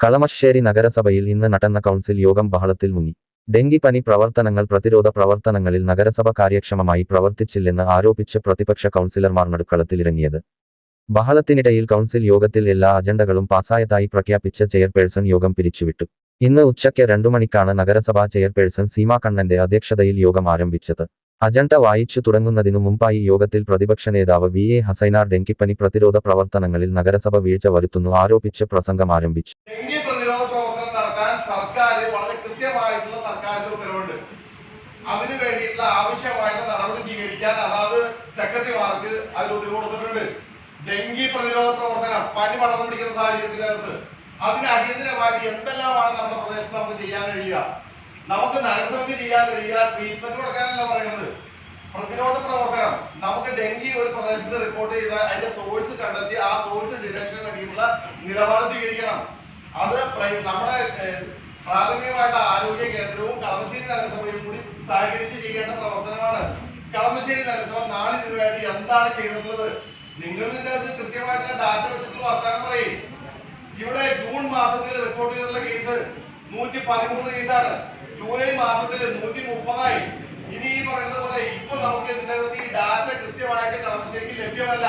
കളമശ്ശേരി നഗരസഭയിൽ ഇന്ന് നടന്ന കൗൺസിൽ യോഗം ബഹളത്തിൽ മുങ്ങി. ഡെങ്കിപ്പനി പ്രവർത്തനങ്ങൾ പ്രതിരോധ പ്രവർത്തനങ്ങളിൽ നഗരസഭ കാര്യക്ഷമമായി പ്രവർത്തിച്ചില്ലെന്ന് ആരോപിച്ച് പ്രതിപക്ഷ കൗൺസിലർമാർ നടുക്കളത്തിലിറങ്ങിയത്. ബഹളത്തിനിടയിൽ കൗൺസിൽ യോഗത്തിൽ എല്ലാ അജണ്ടകളും പാസായതായി പ്രഖ്യാപിച്ച ചെയർപേഴ്സൺ യോഗം പിരിച്ചുവിട്ടു. ഇന്ന് ഉച്ചയ്ക്ക് രണ്ടു മണിക്കാണ് നഗരസഭാ ചെയർപേഴ്സൺ സീമാ കണ്ണന്റെ അധ്യക്ഷതയിൽ യോഗം ആരംഭിച്ചത്. അജണ്ട വായിച്ചു തുടങ്ങുന്നതിനു മുമ്പായി യോഗത്തിൽ പ്രതിപക്ഷ നേതാവ് വി എ ഹസൈനാർ ഡെങ്കിപ്പനി പ്രതിരോധ പ്രവർത്തനങ്ങളിൽ നഗരസഭ വീഴ്ച വരുത്തുന്നു ആരോപിച്ച് പ്രസംഗം ആരംഭിച്ചു. ഡെങ്കി പ്രതിരോധ പ്രവർത്തനം സർക്കാർ വളരെ സെക്രട്ടറിമാർക്ക് അതിൽ ഡെങ്കി പ്രതിരോധ പനി വളർന്നു പിടിക്കുന്ന സാഹചര്യത്തിനകത്ത് അതിന് അടിയന്തരമായിട്ട് എന്തെല്ലാമാണ് നമ്മുടെ പ്രദേശത്ത് നമുക്ക് ചെയ്യാൻ കഴിയുക? നമുക്ക് നഗരസഭയ്ക്ക് ചെയ്യാൻ കഴിയുക ട്രീറ്റ്മെന്റ് പറയുന്നത് പ്രതിരോധ പ്രവർത്തനം. നമുക്ക് ഡെങ്കി ഒരു പ്രദേശത്ത് റിപ്പോർട്ട് ചെയ്താൽ അതിന്റെ സോഴ്സ് കണ്ടെത്തി ആ സോഴ്സ് ഡിറ്റക്ഷന് വേണ്ടിയിട്ടുള്ള നിലപാട് സ്വീകരിക്കണം. അത് നമ്മുടെ പ്രാഥമികമായിട്ട് ആരോഗ്യ കേന്ദ്രവും കളമശ്ശേരി നഗരസഭയും കൂടി സഹകരിച്ച് ചെയ്യേണ്ട പ്രവർത്തനമാണ്. കളമശ്ശേരി നഗരസഭ നാളെ ഇതിനുവേണ്ടി എന്താണ് ചെയ്തിട്ടുള്ളത്? നിങ്ങൾ ഇതിന്റെ അകത്ത് കൃത്യമായിട്ടുള്ള ഡാറ്റ വെച്ചിട്ടുള്ള വർത്തമാനം പറയും. ഇവിടെ ജൂൺ മാസത്തിൽ റിപ്പോർട്ട് ചെയ്തിട്ടുള്ള കേസ് നൂറ്റി പതിമൂന്ന് കേസാണ് ജൂലൈ മാസത്തിൽ നൂറ്റി മുപ്പതായി ഇനി ഈ പറയുന്ന പോലെ ഇപ്പൊ നമുക്ക് ഇതിനകത്ത് ഈ ഡാറ്റ കൃത്യമായിട്ട് കളമശ്ശേരിക്ക് ലഭ്യമല്ല.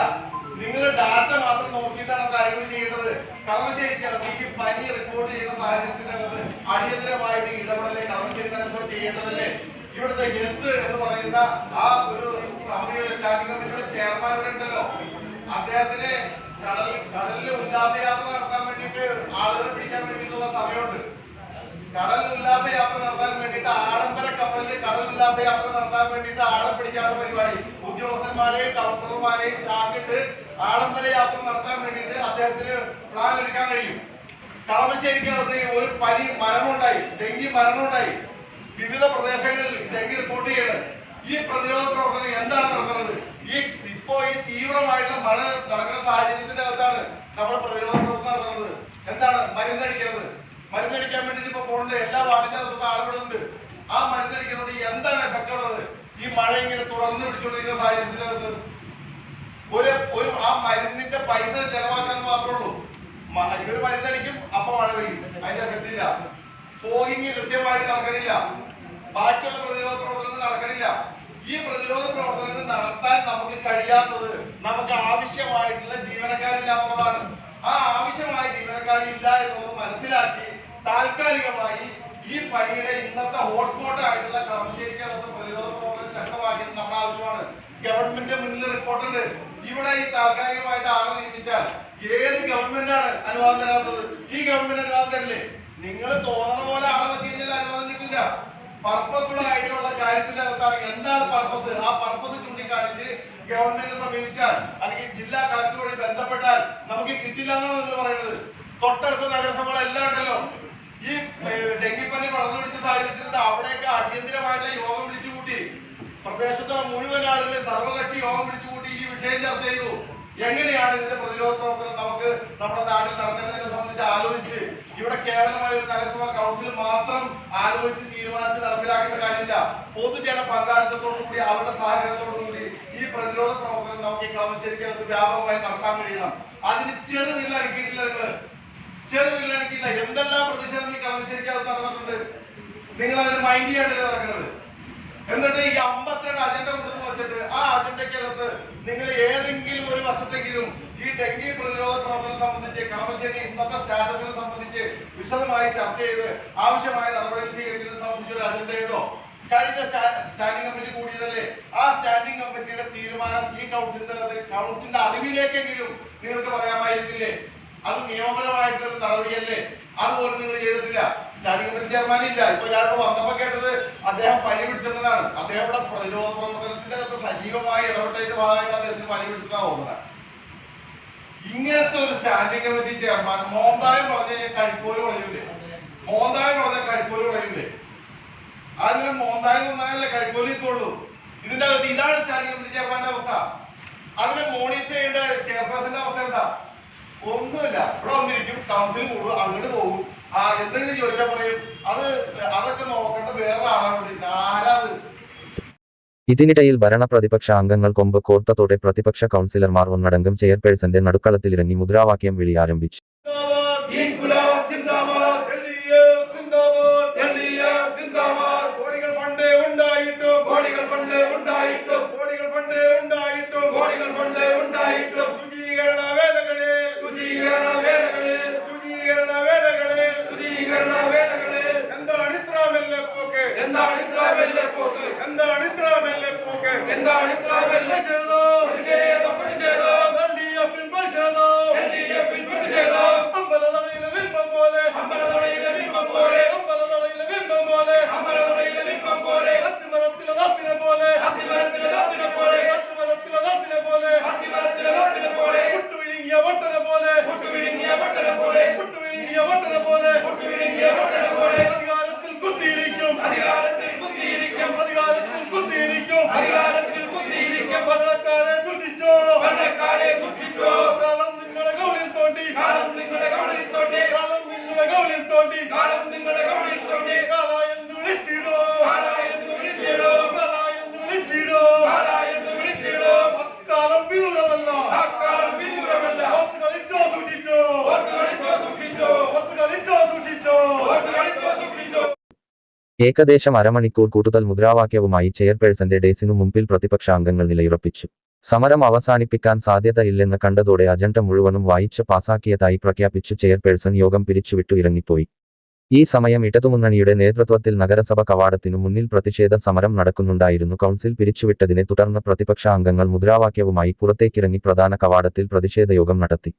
നിങ്ങൾ ഡാറ്റ മാത്രം നോക്കിയിട്ടാണ് കാര്യങ്ങൾ ചെയ്യേണ്ടത്? കളമശ്ശേരിക്കകത്ത് ഈ പനി റിപ്പോർട്ട് ചെയ്യുന്ന സാഹചര്യത്തിനകത്ത് അടിയന്തരമായിട്ട് ഇടപെടലെ കളമശ്ശേരി നഗരസഭ ചെയ്യേണ്ടതല്ലേ? ഇവിടുത്തെ ഹെൽത്ത് എന്ന് പറയുന്ന ആ ഒരു സമിതിയുടെ സ്റ്റാൻഡിംഗ് കമ്മിറ്റിയുടെ ചെയർമാൻ ഇവിടെ ഉണ്ടല്ലോ. അദ്ദേഹത്തിന് കടലിൽ കടലിൽ ഉല്ലാസയാത്ര നടത്താൻ വേണ്ടിയിട്ട് ആളുകളെ പിടിക്കാൻ വേണ്ടിയിട്ടുള്ള സമയമുണ്ട്. കടൽ ഉല്ലാസയാത്ര നടത്താൻ വേണ്ടിയിട്ട് ആഡംബര കപ്പലിൽ കടൽ ഉല്ലാസയാത്ര നടത്താൻ വേണ്ടിയിട്ട് ആളെ പിടിക്കാനുള്ള പരിപാടി. ഉദ്യോഗസ്ഥന്മാരെയും കളക്ടർമാരെയും ചാക്കിട്ട് ആഡംബര യാത്ര നടത്താൻ വേണ്ടിയിട്ട് അദ്ദേഹത്തിന് പ്ലാൻ എടുക്കാൻ കഴിയും. കളമശ്ശേരിക്കകത്ത് ഒരു പനി മരണമുണ്ടായി ഡെങ്കി മരണമുണ്ടായി. വിവിധ പ്രദേശങ്ങളിൽ ഡെങ്കി റിപ്പോർട്ട് ചെയ്യണം. ഈ പ്രതിരോധ പ്രവർത്തനം എന്താണ് നടക്കുന്നത്? ഈ ഇപ്പോ ഈ തീവ്രമായിട്ടുള്ള മഴ നടക്കുന്ന സാഹചര്യത്തിന്റെ അകത്താണ് നമ്മൾ പ്രതിരോധ പ്രവർത്തനം നടത്തുന്നത് എന്താണ് മരുന്നടിക്കുന്നത് മരുന്നടിക്കാൻ പോകുന്നുണ്ട് എല്ലാ വാർഡിന്റെ അകത്തും ആളുകളുണ്ട്. ആ മരുന്നടിക്കുന്നത് എന്താണ് എഫക്ട് ഉള്ളത്? ഈ മഴ ഇങ്ങനെ തുടർന്ന് പിടിച്ചുകൊണ്ടിരിക്കുന്ന സാഹചര്യത്തിന്റെ അകത്ത് ഒരു ഒരു ആ മരുന്നിന്റെ പൈസ ചെലവാക്കാന്ന് മാത്രമേ ഉള്ളൂ. ഇവർ മരുന്നടിക്കും അപ്പൊ മഴ പെയ്യും. അതിന്റെ എഫക്ട് ഇല്ല. ഫോഗിങ് കൃത്യമായിട്ട് നടക്കണില്ല. ബാക്കിയുള്ള പ്രതിരോധ പ്രവർത്തനങ്ങൾ നടക്കണില്ല. ഈ പ്രതിരോധ പ്രവർത്തനങ്ങൾ നടത്താൻ നമുക്ക് കഴിയാത്തത് നമുക്ക് ആവശ്യമായിട്ടുള്ള ജീവനക്കാരില്ല ആ ആവശ്യമായ ജീവനക്കാരില്ല എന്നുള്ളത് മനസ്സിലാക്കി താൽക്കാലികമായി ഈ പനിയുടെ ഇന്നത്തെ ഹോട്ട്സ്പോട്ട് ആയിട്ടുള്ള കളമശ്ശേരിക്കകത്ത് പ്രതിരോധ പ്രവർത്തനം ശക്തമാക്കിയത് നമ്മുടെ ആവശ്യമാണ്. ഗവൺമെന്റിന്റെ മുന്നിൽ റിപ്പോർട്ടുണ്ട് ഇവിടെ ഈ താൽക്കാലികമായിട്ട് ആളെ നിയമിച്ചാൽ ഏത് ഗവൺമെന്റാണ് അനുവാദം തരാത്തത്? ഈ ഗവൺമെന്റ് അനുവാദം തരില്ലേ? നിങ്ങൾ തോന്നുന്ന പോലെ ആളെ വെച്ച് കഴിഞ്ഞാൽ അനുവാദം കിട്ടില്ല പർപ്പസ്ഫുൾ ആയിട്ടുള്ള കാര്യത്തിന്റെ അകത്താണ് എന്താണ് പർപ്പസ് ആ പർപ്പസ് ചൂണ്ടിക്കാണിച്ച് ഗവൺമെന്റ് സമീപിച്ചാൽ അല്ലെങ്കിൽ ജില്ലാ കളക്ടർ വഴി ബന്ധപ്പെട്ടാൽ നമുക്ക് കിട്ടില്ല എന്നാണ് പറയുന്നത്. തൊട്ടടുത്ത നഗരസഭകളെല്ലാം ഉണ്ടല്ലോ ഈ ഏഹ്, ഡെങ്കിപ്പനി വളർന്നു പിടിച്ച സാഹചര്യത്തിൽ അവിടെയൊക്കെ അടിയന്തരമായിട്ടുള്ള യോഗം വിളിച്ചു കൂട്ടി പ്രദേശത്തുള്ള മുഴുവൻ ആളുകളെ സർവകക്ഷി യോഗം വിളിച്ചു കൂട്ടി ഈ വിഷയം ചർച്ച ചെയ്തു. എങ്ങനെയാണ് ഇതിന്റെ പ്രതിരോധ പ്രവർത്തനം നമുക്ക് നമ്മുടെ നാട്ടിൽ നടത്തേണ്ടതിനെ സംബന്ധിച്ച് ആലോചിച്ച് ഇവിടെ കേവലമായ ഒരു നഗരസഭാ കൗൺസിൽ മാത്രം ആലോചിച്ച് തീരുമാനിച്ച് നടപ്പിലാക്കേണ്ട കാര്യമില്ല. പൊതുജന പങ്കാളിത്തത്തോടു കൂടി അവരുടെ സഹകരണത്തോടു കൂടി ഈ പ്രതിരോധ പ്രവർത്തനം നമുക്ക് ഈ കളമശ്ശേരിക്കകത്ത് വ്യാപകമായി നടത്താൻ കഴിയണം. അതിന് ചെറുവില്ല അനക്കിയിട്ടില്ല നിങ്ങൾ ചെറുവില്ല എനിക്കില്ല. എന്തെല്ലാം പ്രതിഷേധം ഈ കളമശ്ശേരിക്കകത്ത് നടന്നിട്ടുണ്ട്? നിങ്ങൾ അതിന് മൈൻഡ് ചെയ്യാണ്ടല്ലേ നടക്കുന്നത് എന്നിട്ട് ഈ അമ്പത്തിരണ്ട് അജണ്ട കൊണ്ടുവന്ന് വെച്ചിട്ട് ആ അജണ്ടയ്ക്കകത്ത് നിങ്ങൾ ഏതെങ്കിലും ഒരു വശത്തെങ്കിലും ഈ ഡെങ്കി പ്രതിരോധ പ്രവർത്തനം സംബന്ധിച്ച് കളമശ്ശേരി ഇന്നത്തെ സ്റ്റാറ്റസിനെ സംബന്ധിച്ച് വിശദമായി ചർച്ച ചെയ്ത് ആവശ്യമായ നടപടികൾ സ്വീകരിക്കുന്നത് സംബന്ധിച്ച് ഒരു അജണ്ടയുണ്ടോ കഴിഞ്ഞ സ്റ്റാ- സ്റ്റാൻഡിംഗ് കമ്മിറ്റി കൂടിയതല്ലേ? ആ സ്റ്റാൻഡിംഗ് കമ്മിറ്റിയുടെ തീരുമാനം ഈ കൗൺസിലിന്റെ കൗൺസിലിന്റെ അറിവിലേക്കെങ്കിലും നിങ്ങൾക്ക് പറയാമായിരുന്നില്ലേ? അത് നിയമപരമായിട്ടുള്ള നടപടിയല്ലേ? അതുപോലും ചെയ്തിട്ടില്ല സ്റ്റാൻഡിംഗ് കമ്മിറ്റി ചെയർമാൻ ഇല്ല ഇപ്പൊ ഞാനിവിടെ വന്നപ്പോ കേട്ടത് അദ്ദേഹം പനി പിടിച്ചിട്ടുള്ളതാണ് അദ്ദേഹം ഇവിടെ പ്രതിരോധ പ്രവർത്തനത്തിന്റെ അകത്ത് സജീവമായി ഇടപെട്ടതിന്റെ ഭാഗമായിട്ട് അദ്ദേഹത്തിന് പനി പിടിച്ചതാ ഇങ്ങനത്തെ ഒരു സ്റ്റാൻഡിംഗ് കമ്മിറ്റി ചെയർമാൻ മോന്തായം പറഞ്ഞ കഴിപ്പോര് കളയൂലേ മോന്തായം പറഞ്ഞ കഴിപ്പോര് കളയൂലേ അതിന് മോന്തായം നന്നായല്ലേ കഴിപ്പോൽ ഇക്കുള്ളൂ ഇതിന്റെ അകത്ത് ഇതാണ് സ്റ്റാൻഡിംഗ് കമ്മിറ്റി ചെയർമാന്റെ അവസ്ഥ. അതിനെ മോണിറ്റർ ചെയ്യേണ്ട ചെയർപേഴ്സന്റെ അവസ്ഥ എന്താ? ഒന്നുമില്ല. ഇവിടെ വന്നിരിക്കും കൗൺസിൽ കൂടും അങ്ങോട്ട് പോകും. ആ എന്തെങ്കിലും ചോദിച്ചാൽ പറയും. അത് അതൊക്കെ നോക്കേണ്ട വേറെ ആളാണ്. ആരാത്? ഇതിനിടയിൽ ഭരണ പ്രതിപക്ഷ അംഗങ്ങൾ കൊമ്പ് കോർത്തതോടെ പ്രതിപക്ഷ കൗൺസിലർമാർ ഒന്നടങ്കം ചെയർപേഴ്സന്റെ നടുക്കളത്തിലിറങ്ങി മുദ്രാവാക്യം വിളി ആരംഭിച്ചു. மெல்ல போக்கு. எந்த அணித்ரா மெல்ல போக்கு? எந்த அணித்ரா மெல்ல செய்தோ உனக்கே தப்பு செய்தோ வெள்ளிய பின்பு செய்தோ வெள்ளிய பின்பு செய்தோ அம்பல தலையில விருப்பம் போலே. அம்பல தலையில விருப்பம் போலே. அம்பல தலையில விருப்பம் போலே. அம்பல தலையில விருப்பம் போலே. அத்தி மரத்தில தாப்பின போலே. அத்தி மரத்தில தாப்பின போலே. அத்தி மரத்தில தாப்பின அதிகாரத்தில் குத்தி இருக்கும் அதிகாரம் അധികാരത്തിൽ കുത്തിയിരിക്കും പള്ളക്കാരെ സൂക്ഷിച്ചോ. പള്ളക്കാരെ സൂക്ഷിച്ചോ. ഏകദേശം അരമണിക്കൂർ കൂട്ടുതൽ മുദ്രാവാക്യവുമായി ചെയർപേഴ്സന്റെ ഡേസിനു മുമ്പിൽ പ്രതിപക്ഷ അംഗങ്ങൾ നിലയുറപ്പിച്ചു. സമരം അവസാനിപ്പിക്കാൻ സാധ്യതയില്ലെന്ന് കണ്ടതോടെ അജണ്ട മുഴുവനും വായിച്ച് പാസാക്കിയതായി പ്രഖ്യാപിച്ചു ചെയർപേഴ്സൺ യോഗം പിരിച്ചുവിട്ടു ഇറങ്ങിപ്പോയി. ഈ സമയം ഇടതുമുന്നണിയുടെ നേതൃത്വത്തിൽ നഗരസഭ കവാടത്തിനു മുന്നിൽ പ്രതിഷേധ സമരം നടക്കുന്നുണ്ടായിരുന്നു. കൗൺസിൽ പിരിച്ചുവിട്ടതിനെ തുടർന്ന് പ്രതിപക്ഷ അംഗങ്ങൾ മുദ്രാവാക്യവുമായി പുറത്തേക്കിറങ്ങി പ്രധാന കവാടത്തിൽ പ്രതിഷേധ യോഗം നടത്തി.